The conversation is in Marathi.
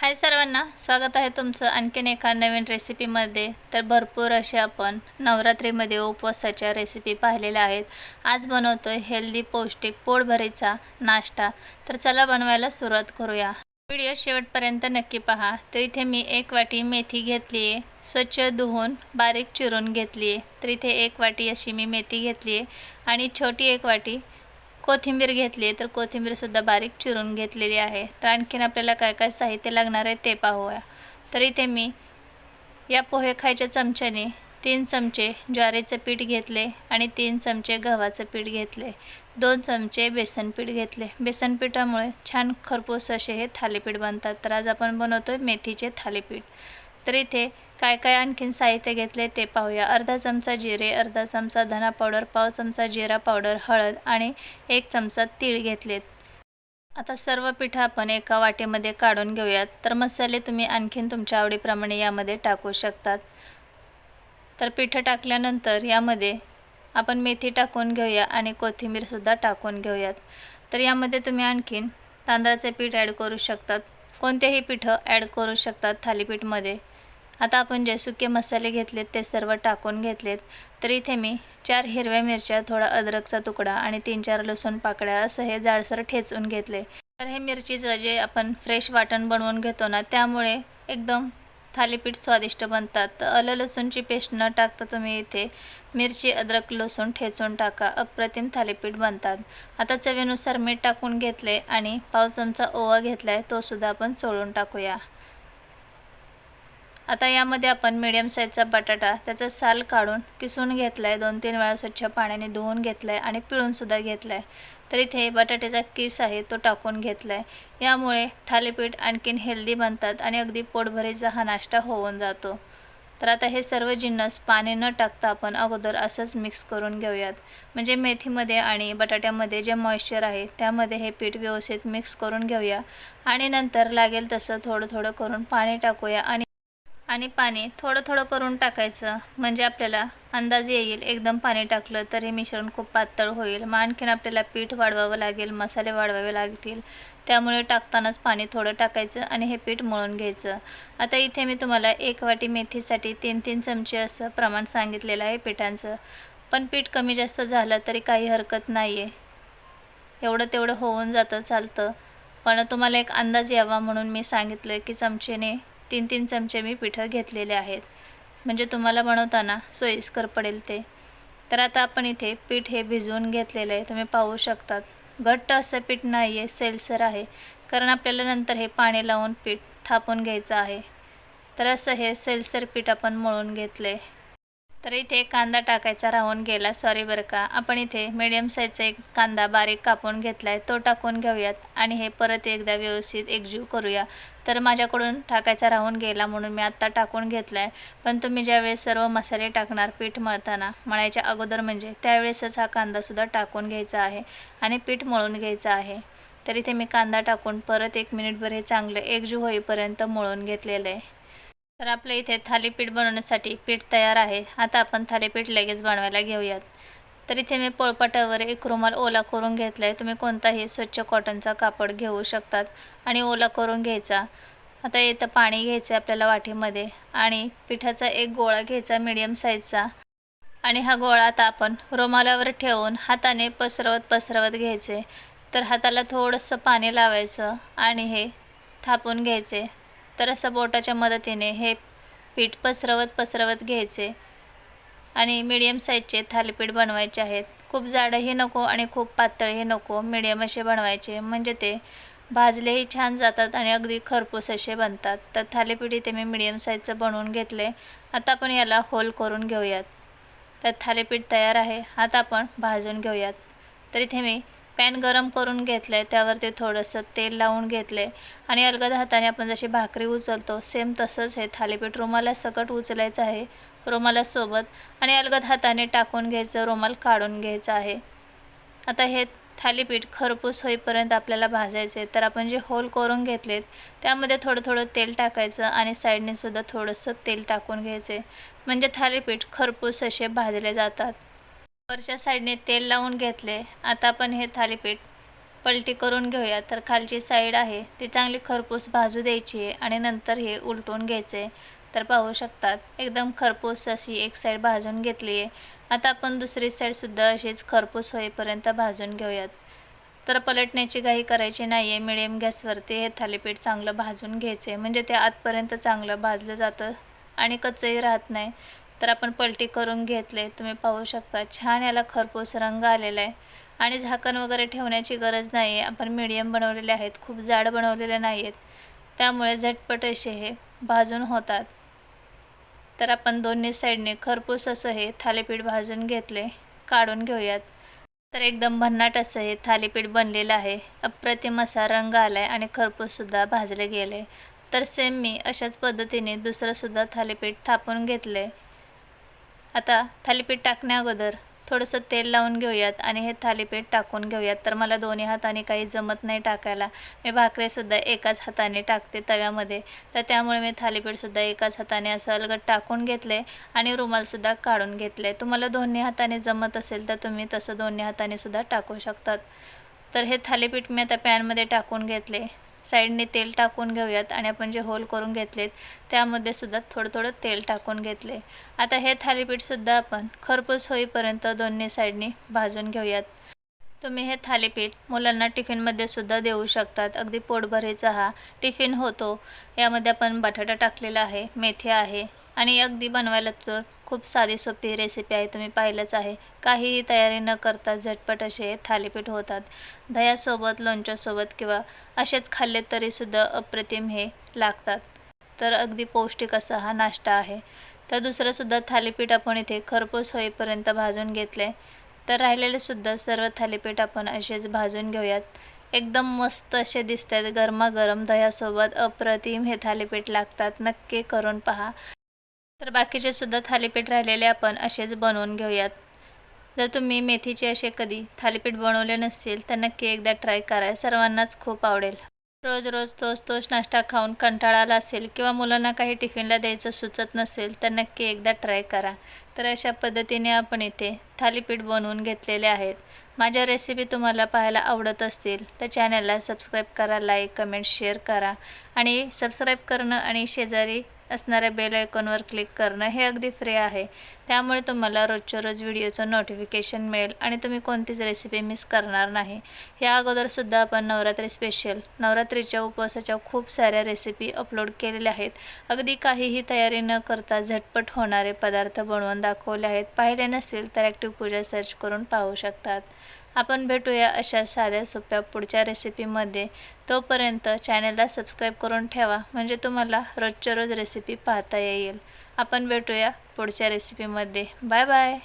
हाय सर्वांना स्वागत आहे तुमचं आणखीन एका नवीन रेसिपीमध्ये. तर भरपूर असे आपण नवरात्रीमध्ये उपवासाच्या रेसिपी पाहिलेल्या आहेत. आज बनवतो आहे हेल्दी पौष्टिक पोटभरीचा नाश्ता. तर चला बनवायला सुरुवात करूया. व्हिडिओ शेवटपर्यंत नक्की पहा. तर इथे मी एक वाटी मेथी घेतली आहे. स्वच्छ धुवून बारीक चिरून घेतली आहे. तर इथे एक वाटी अशी मी मेथी घेतली आहे. आणि छोटी एक वाटी कोथिंबीर घेतली तर कोथिंबीरसुद्धा बारीक चिरून घेतलेली आहे. तर आणखीन आपल्याला काय काय साहित्य लागणार आहे ते पाहूया. तर इथे मी या पोहे खायच्या चमच्याने तीन चमचे ज्वारीचं पीठ घेतले आणि तीन चमचे गव्हाचं पीठ घेतले. दोन चमचे बेसन पीठ घेतले. बेसन पिठामुळे छान खरपूस असे हे थालीपीठ बनतात. तर आज आपण बनवतो आहे मेथीचे थालीपीठ. तर इथे काय काय आणखीन साहित्य घेतले ते पाहूया. अर्धा चमचा जिरे अर्धा चमचा धना पावडर पाव चमचा जिरा पावडर हळद आणि एक चमचा तीळ घेतलेत. आता सर्व पिठं आपण एका वाटीमध्ये काढून घेऊयात. तर मसाले तुम्ही आणखीन तुमच्या आवडीप्रमाणे यामध्ये टाकू शकतात. तर पिठं टाकल्यानंतर यामध्ये आपण मेथी टाकून घेऊया आणि कोथिंबीरसुद्धा टाकून घेऊयात. तर यामध्ये तुम्ही आणखीन तांदळाचे पीठ ॲड करू शकतात. कोणतेही पिठं ॲड करू शकतात थालीपीठमध्ये. आता आपण जे सुके मसाले घेतलेत ते सर्व टाकून घेतलेत. तर इथे मी चार हिरव्या मिरच्या थोडा अद्रकचा तुकडा आणि तीन चार लसूण पाकळ्या असं हे जाडसर ठेचून घेतले. तर हे मिरचीचं जे आपण फ्रेश वाटण बनवून घेतो ना त्यामुळे एकदम थालीपीठ स्वादिष्ट बनतात. तर आलं लसूणची पेस्ट न टाकता तुम्ही इथे मिरची अद्रक लसूण ठेचून टाका. अप्रतिम थालीपीठ बनतात. आता चवीनुसार मीठ टाकून घेतले आणि पाव चमचा ओवा घेतला आहे तोसुद्धा आपण चोळून टाकूया. आता यामध्ये आपण मिडियम साईजचा बटाटा त्याचा साल काढून किसून घेतला आहे दोन तीन वेळा स्वच्छ पाण्याने धुवून घेतला आहे आणि पिळूनसुद्धा घेतला आहे तर इथे बटाट्याचा किस आहे तो टाकून घेतला आहे यामुळे थालीपीठ आणखीन हेल्दी बनतात आणि अगदी पोटभरीचा हा नाश्ता होऊन जातो. तर आता हे सर्व जिन्नस पाणी न टाकता आपण अगोदर असंच मिक्स करून घेऊयात. म्हणजे मेथीमध्ये आणि बटाट्यामध्ये जे मॉइश्चर आहे त्यामध्ये हे पीठ व्यवस्थित मिक्स करून घेऊया. आणि नंतर लागेल तसं थोडं थोडं करून पाणी टाकूया आणि आणि पाणी थोडं थोडं करून टाकायचं. म्हणजे आपल्याला अंदाज येईल एकदम पाणी टाकलं तर हे मिश्रण खूप पातळ होईल. मग आणखीन आपल्याला पीठ वाढवावं लागेल मसाले वाढवावे लागतील. त्यामुळे टाकतानाच पाणी थोडं टाकायचं आणि हे पीठ मळून घ्यायचं. आता इथे मी तुम्हाला एक वाटी मेथीसाठी तीन तीन चमचे असं प्रमाण सांगितलेलं आहे पिठांचं. पण पीठ कमी जास्त झालं तरी काही हरकत नाही आहे एवढं तेवढं होऊन जातं चालतं. पण तुम्हाला एक अंदाज यावा म्हणून मी सांगितलं की चमचेने तीन तीन चमचे मी पिठं घेतलेले आहेत. म्हणजे तुम्हाला बनवताना सोयीस्कर पडेल ते. तर आता आपण इथे पीठ हे भिजवून घेतलेलं आहे. तुम्ही पाहू शकतात. घट्ट असं पीठ नाही आहे सेलसर आहे. कारण आपल्याला नंतर हे पाणी लावून पीठ थापून घ्यायचं आहे. तर असं हे सेलसर पीठ आपण मळून घेतलं आहे तर इथे कांदा टाकायचा राहून गेला. सॉरी बरं का. आपण इथे मिडियम साईजचा एक कांदा बारीक कापून घेतला आहे तो टाकून घेऊयात आणि हे परत एकदा व्यवस्थित एकजीव करूया. तर माझ्याकडून टाकायचा राहून गेला म्हणून मी आत्ता टाकून घेतला आहे पण तुम्ही ज्यावेळेस सर्व मसाले टाकणार पीठ मळताना मळायच्या अगोदर म्हणजे त्यावेळेसच हा कांदासुद्धा टाकून घ्यायचा आहे आणि पीठ मळून घ्यायचं आहे. तर इथे मी कांदा टाकून परत एक मिनिटभर हे चांगलं एकजीव होईपर्यंत मळून घेतलेलं आहे. तर आपल्या इथे थालीपीठ बनवण्यासाठी पीठ तयार आहे. आता आपण थालीपीठ लगेच बनवायला घेऊयात. तर इथे मी पोळपाटावर एक रुमाल ओला करून घेतला आहे तुम्ही कोणताही स्वच्छ कॉटनचा कापड घेऊ शकतात आणि ओला करून घ्यायचा. आता इथं पाणी घ्यायचं आहे आपल्याला वाटीमध्ये आणि पिठाचा एक गोळा घ्यायचा मीडियम साईजचा आणि हा गोळा आता आपण रुमालावर ठेवून हाताने पसरवत पसरवत घ्यायचे. तर हाताला थोडंसं पाणी लावायचं आणि हे थापून घ्यायचे. तर असं बोटाच्या मदतीने हे पीठ पसरवत पसरवत घ्यायचे. आणि मीडियम साईजचे थालीपीठ बनवायचे आहेत. खूप जाडंही नको आणि खूप पातळही नको. मीडियम असे बनवायचे. म्हणजे ते भाजलेही छान जातात आणि अगदी खरपूस असे बनतात. तर थालीपीठ इथे मी मीडियम साईजचं बनवून घेतले. आता आपण याला होल करून घेऊयात. तर थालीपीठ तयार आहे. आता आपण भाजून घेऊयात. तर इथे मी पॅन गरम करून घेतलं आहे त्यावरती थोडंसं तेल लावून घेतलं आहे आणि अलगद हाताने आपण जशी भाकरी उचलतो सेम तसंच हे थालीपीठ रुमाला सकट उचलायचं आहे रुमालासोबत आणि अलगद हाताने टाकून घ्यायचं रुमाल काढून घ्यायचं आहे. आता हे थालीपीठ खरपूस होईपर्यंत आपल्याला भाजायचे तर आपण जे होल करून घेतलेत त्यामध्ये थोडं थोडं तेल टाकायचं आणि साईडने सुद्धा थोडंसं तेल टाकून घ्यायचे म्हणजे थालीपीठ खरपूस असे भाजले जातात. वरच्या साईडने तेल लावून घेतले. आता आपण हे थालीपीठ पलटी करून घेऊया. तर खालची साईड आहे ती चांगली खरपूस भाजू द्यायची आहे आणि नंतर हे उलटून घ्यायचे. तर पाहू शकतात एकदम खरपूस अशी एक साईड भाजून घेतली आहे. आता आपण दुसरी साईडसुद्धा अशीच खरपूस होईपर्यंत भाजून घेऊयात. तर पलटण्याची घाई करायची नाही आहे मिडियम गॅसवरती हे थालीपीठ चांगलं भाजून घ्यायचे म्हणजे ते आतपर्यंत चांगलं भाजलं जातं आणि कच्चंही राहत नाही. तर आपण पलटी करून घेतले. तुम्ही पाहू शकता छान याला खरपूस रंग आलेला आहे. आणि झाकण वगैरे ठेवण्याची गरज नाही आहे. आपण मीडियम बनवलेले आहेत. खूप जाड बनवलेले नाही आहेत त्यामुळे झटपट असे हे भाजून होतात. तर आपण दोन्ही साईडने खरपूस असं हे थालीपीठ भाजून घेतले. काढून घेऊयात. तर एकदम भन्नाट असं हे थालीपीठ बनलेलं आहे. अप्रतिम असा रंग आला आहे आणि खरपूससुद्धा भाजले गेले. तर सेम मी अशाच पद्धतीने दुसरंसुद्धा थालीपीठ थापून घेतले आता थालीपीठ टाकण्या अगोदर थोडंसं तेल लावून घेऊयात आणि हे थालीपीठ टाकून घेऊयात. तर मला दोन्ही हाताने काही जमत नाही टाकायला. मी भाकरीसुद्धा एकाच हाताने टाकते तव्यामध्ये. तर त्यामुळे मी थालीपीठसुद्धा एकाच हाताने असं अलगट टाकून घेतले आणि रुमालसुद्धा काढून घेतले. तुम्हाला दोन्ही हाताने जमत असेल तर तुम्ही तसं दोन्ही हाताने सुद्धा टाकू शकतात. तर हे थालीपीठ मी आता पॅनमध्ये टाकून घेतले. साईडने तेल टाकून घेऊयात आणि आपण जे होल करून घेतलेत त्यामध्ये सुद्धा थोडं थोडं तेल टाकून घेतले. आता हे थालीपीठसुद्धा आपण खरपूस होईपर्यंत दोन्ही साईडने भाजून घेऊयात. तुम्ही हे थालीपीठ मुलांना टिफिनमध्ये सुद्धा देऊ शकतात. अगदी पोटभरीचा हा टिफिन होतो. यामध्ये आपण बटाटा टाकलेला आहे मेथी आहे आणि अगदी बनवायला तर खूप साधी सोपी रेसिपी आहे तुम्ही पाहिलंच आहे. काहीही तयारी न करता झटपट असे थालीपीठ होतात. दह्यासोबत लोणच्यासोबत किंवा असेच खाल्ले तरीसुद्धा अप्रतिम हे लागतात. तर अगदी पौष्टिक असा हा नाश्ता आहे. तर दुसरंसुद्धा थालीपीठ आपण इथे खरपूस होईपर्यंत भाजून घेतले. तर राहिलेले सुद्धा सर्व थालीपीठ आपण असेच भाजून घेऊयात. एकदम मस्त असे दिसत आहेत गरमागरम दह्यासोबत अप्रतिम हे थालीपीठ लागतात. नक्की करून पहा. तर बाकीचे सुद्धा थालीपीठ राहिलेले आपण असेच बनवून घेऊयात. जर तुम्ही मेथीचे असे कधी थालीपीठ बनवले नसतील तर नक्की एकदा ट्राय करा. सर्वांनाच खूप आवडेल. रोज रोज तोच तोच नाश्ता खाऊन कंटाळा आला असेल किंवा मुलांना काही टिफिनला द्यायचं सुचत नसेल तर नक्की एकदा ट्राय करा. तर अशा पद्धतीने आपण इथे थालीपीठ बनवून घेतलेले आहेत. माझ्या रेसिपी तुम्हाला पाहायला आवडत असतील तर चॅनलला सबस्क्राईब करा लाईक कमेंट शेअर करा. आणि सबस्क्राईब करणं आणि शेजारी असणाऱ्या बेल आयकॉनवर क्लिक करणं हे अगदी फ्री आहे. त्यामुळे तुम्हाला रोजच्या रोज व्हिडिओचं नोटिफिकेशन मिळेल आणि तुम्ही कोणतीच रेसिपी मिस करणार नाही. या अगोदरसुद्धा आपण नवरात्री स्पेशल नवरात्रीच्या उपवासाच्या खूप साऱ्या रेसिपी अपलोड केलेल्या आहेत. अगदी काहीही तयारी न करता झटपट होणारे पदार्थ बनवून दाखवले आहेत. पाहिले नसतील तर ॲक्टिव्ह पूजा सर्च करून पाहू शकतात. आपण भेटूया अशा साध्या सोप्या पुढच्या रेसिपीमध्ये तोपर्यंत चॅनलला सबस्क्राईब करून ठेवा म्हणजे तुम्हाला रोजच्या रोज रेसिपी पाहता येईल. आपण भेटूया पुढच्या रेसिपीमध्ये बाय बाय